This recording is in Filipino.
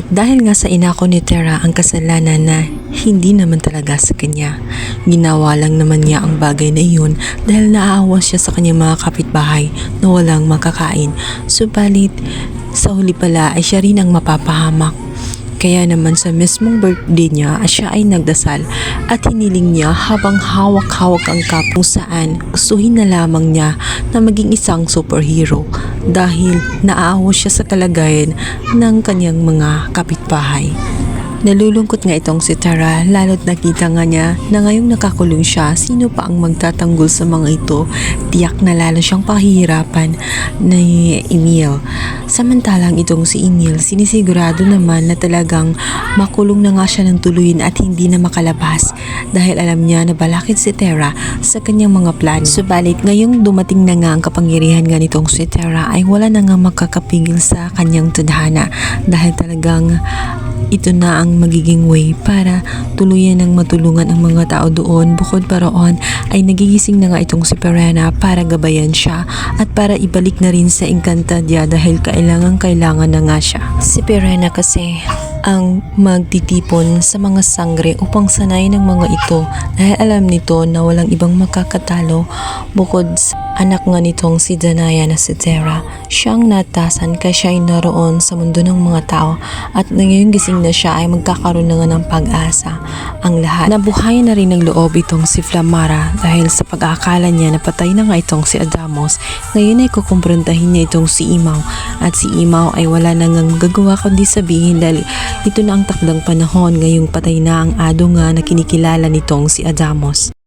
At dahil nga sa inako ni Tera ang kasalanan na hindi naman talaga sa kanya, ginawa lang naman niya ang bagay na iyon dahil naaawa siya sa kanyang mga kapitbahay na walang makakain. Subalit, sa huli pala ay siya rin ang mapapahamak. Kaya naman sa mismong birthday niya, siya ay nagdasal at hiniling niya habang hawak-hawak ang cup kung saan gustuhin na lamang niya na maging isang superhero dahil naaawa siya sa kalagayan ng kanyang mga kapitbahay. Nalulungkot nga itong si Tara lalo't nakita nga niya na ngayong nakakulong siya, sino pa ang magtatanggol sa mga ito? Tiyak na lalo siyang pahihirapan ni Emil. Samantalang itong si Emil, sinisigurado naman na talagang makulong na nga siya ng tuluyin at hindi na makalabas dahil alam niya na balakid si Tara sa kanyang mga plano. Subalit ngayong dumating na nga ang kapangyarihan nga nitong si Tara ay wala na nga makakapigil sa kanyang tadhana dahil talagang ito na ang magiging way para tuluyan ng matulungan ang mga tao doon. Bukod pa roon ay nagigising na nga itong si Perena para gabayan siya at para ibalik na rin sa Encantadia dahil kailangan kailangan na nga siya. Si Perena kasi ang magtitipon sa mga sangre upang sanay ng mga ito dahil alam nito na walang ibang makakatalo bukod sa anak nga nitong si Danaya na si Tera. Siyang natasan kaya siya ay naroon sa mundo ng mga tao at ngayong gising na siya ay magkakaroon na nga ng pag-asa. Ang lahat. Nabuhay na rin ng loob itong si Flamara dahil sa pag-aakala niya na patay na nga itong si Adamos. Ngayon ay kukumprontahin niya itong si Imaw at si Imaw ay wala na ngang magagawa kundi sabihin dahil ito na ang takdang panahon ngayong patay na ang ado nga na kinikilala nitong si Adamos.